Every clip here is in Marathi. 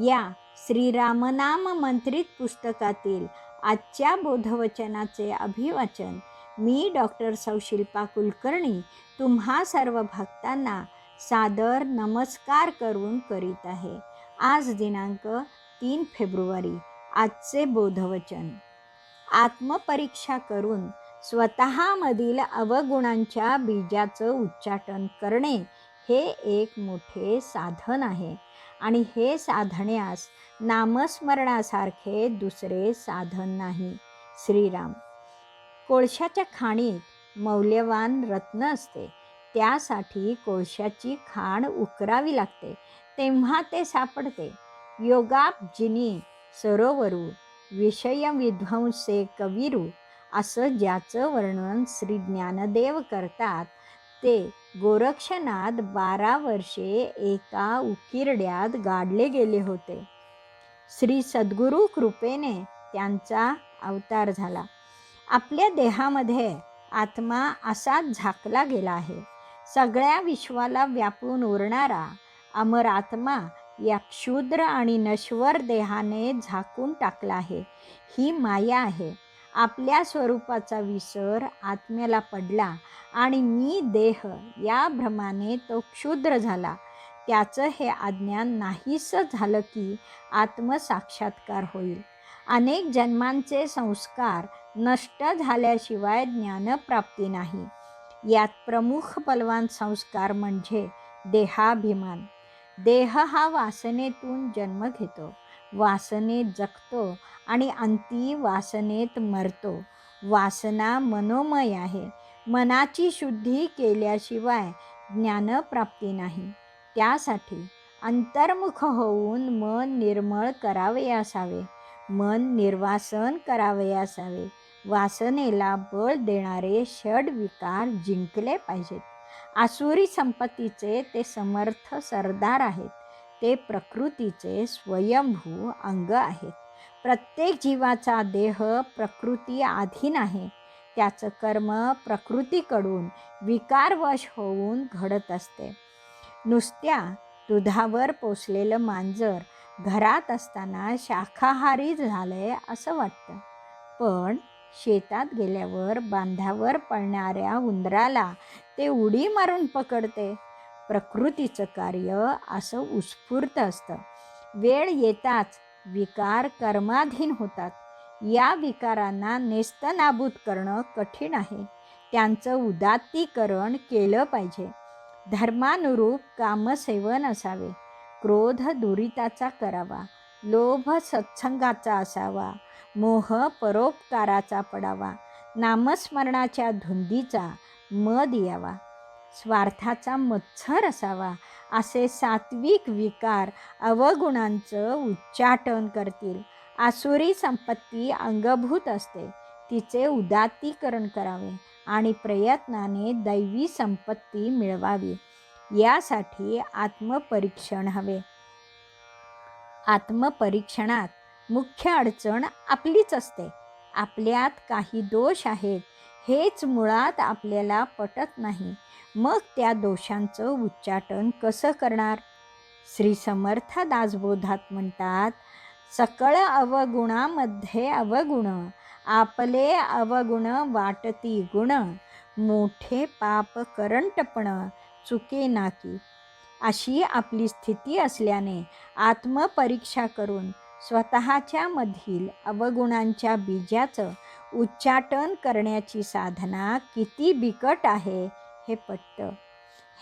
या श्रीरामनाम मंत्रित पुस्तकातील आजच्या बोधवचनाचे अभिवाचन मी डॉक्टर सौशिल्पा कुलकर्णी तुम्हा सर्व भक्तांना सादर नमस्कार करून करीत आहे. आज दिनांक तीन फेब्रुवारी आजचे बोधवचन. आत्मपरीक्षा करून स्वतःमधील अवगुणांच्या बीजाचं उच्चाटन करणे हे एक मोठे साधन आहे. आणि हे साधण्यास नामस्मरणासारखे दुसरे साधन नाही. श्रीराम. कोळशाच्या खाणीत मौल्यवान रत्न असते. त्यासाठी कोळशाची खाण उकरावी लागते. तेव्हा ते सापडते. योगाब्जिनी सरोवरू विषय विध्वंसे कविरू असं ज्याचं वर्णन श्री ज्ञानदेव करतात ते गोरक्षनाथ बारा वर्षे एका उकिरड्यात गाडले गेले होते. श्री सद्गुरू कृपेने त्यांचा अवतार झाला. आपल्या देहामध्ये आत्मा असाच झाकला गेला आहे. सगळ्या विश्वाला व्यापून उरणारा अमर आत्मा या क्षुद्र आणि नश्वर देहाने झाकून टाकला आहे. ही माया आहे. आपल्या स्वरूपाचा विसर आत्म्याला पडला आणि मी देह या भ्रमाने तो क्षुद्र झाला. त्याचं हे अज्ञान नाहीसं झालं की आत्मसाक्षात्कार होईल. अनेक जन्मांचे संस्कार नष्ट झाल्याशिवाय ज्ञानप्राप्ती नाही. यात प्रमुख बलवान संस्कार म्हणजे देहाभिमान. देह हा वासनेतून जन्म घेतो. वासनेत जगतो आणि अंती वासनेत मरतो. वासना मनोमय आहे. मनाची शुद्धी केल्याशिवाय ज्ञानप्राप्ती नाही. त्यासाठी अंतर्मुख होऊन मन निर्मळ करावे असावे. मन निर्वासन करावे असावे. वासनेला बळ देणारे षड विकार जिंकले पाहिजेत. आसुरी संपत्तीचे ते समर्थ सरदार आहेत. ते प्रकृतीचे स्वयंभू अंग आहेत. प्रत्येक जीवाचा देह प्रकृती अधीन आहे. त्याचं कर्म प्रकृतीकडून विकारवश होऊन घडत असते. नुसत्या दुधावर पोसलेलं मांजर घरात असताना शाकाहारी झालंय असं वाटतं. पण शेतात गेल्यावर बांधावर पडणाऱ्या उंदराला ते उडी मारून पकडते. प्रकृतीचं कार्य असं उत्स्फूर्त असतं. वेळ येताच विकार कर्माधीन होतात. या विकारांना नेस्तनाबूत करणं कठीण आहे. त्यांचं उदात्तीकरण केलं पाहिजे. धर्मानुरूप कामसेवन असावे. क्रोध दुरिताचा करावा. लोभ सत्संगाचा असावा. मोह परोपकाराचा पडावा. नामस्मरणाच्या धुंदीचा मद यावा. स्वार्थाचा मत्सर असावा. असे सात्विक विकार अवगुणांचं उच्चाटन करतील. आसुरी संपत्ती अंगभूत असते. तिचे उदात्तीकरण करावे आणि प्रयत्नाने दैवी संपत्ती मिळवावी. यासाठी आत्मपरीक्षण हवे. आत्मपरीक्षणात मुख्य अडचण आपलीच असते. आपल्यात काही दोष आहेत. हेच मुळात आपल्याला पटत नाही. मग त्या दोषांचं उच्चाटन कसं करणार? श्री समर्थ दासबोधात म्हणतात सकळ अवगुणामध्ये अवगुण आपले अवगुण वाटती गुण मोठे पाप करंटपण चुके नाकी. अशी आपली स्थिती असल्याने आत्मपरीक्षा करून स्वतःच्या मधील अवगुणांच्या बीजाचं उच्चाटन करण्याची साधना किती बिकट आहे हे पटतं.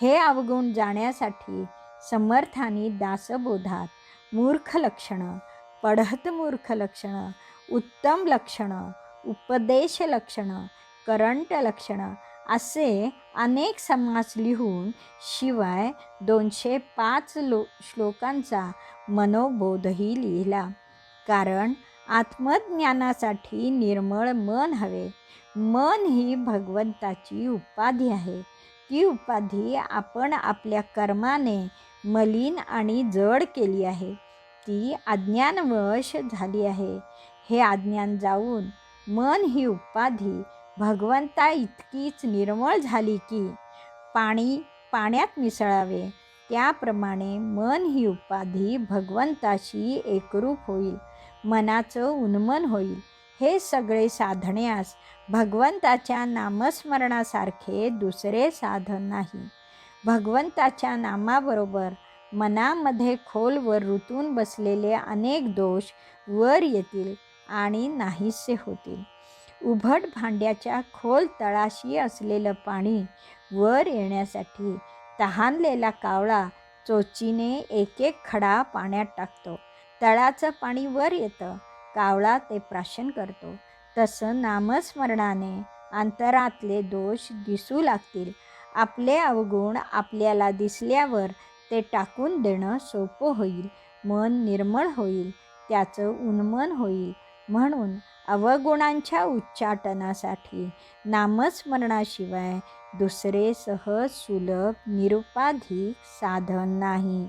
हे अवगुण जाण्यासाठी समर्थानी दासबोधात मूर्ख लक्षणं पढत मूर्ख लक्षणं उत्तम लक्षणं उपदेश लक्षणं करंट लक्षणं असे अनेक समास लिहून शिवाय दोनशे पाच लो श्लोकांचा मनोबोधही लिहिला. कारण आत्मज्ञानासाठी निर्मळ मन हवे. मन ही भगवंताची उपाधी आहे. ती उपाधी आपण आपल्या कर्माने मलिन आणि जड केली आहे. ती अज्ञानवश झाली आहे. हे अज्ञान जाऊन मन ही उपाधी भगवंता इतकीच निर्मळ झाली की पाणी पाण्यात मिसळावे. त्याप्रमाणे मन ही उपाधी भगवंताशी एकरूप होईल. मनाचं उन्मन होईल. हे सगळे साधण्यास भगवंताच्या नामस्मरणासारखे दुसरे साधन नाही. भगवंताच्या नामाबरोबर मनामध्ये खोलवर ऋतून बसलेले अनेक दोष वर येतील आणि नाहीसे होतील. उभट भांड्याच्या खोल तळाशी असलेलं पाणी वर येण्यासाठी तहानलेला कावळा चोचीने एक एक खडा पाण्यात टाकतो. तळाचं पाणी वर येतं. कावळा ते प्राशन करतो. तसं नामस्मरणाने अंतरातले दोष दिसू लागतील. आपले अवगुण आपल्याला दिसल्यावर ते टाकून देणं सोपं होईल. मन निर्मळ होईल. त्याचं उन्मन होईल. म्हणून अवगुणांच्या उच्चाटनासाठी नामस्मरणाशिवाय दुसरे सहज सुलभ निरुपाधिक साधन नाही.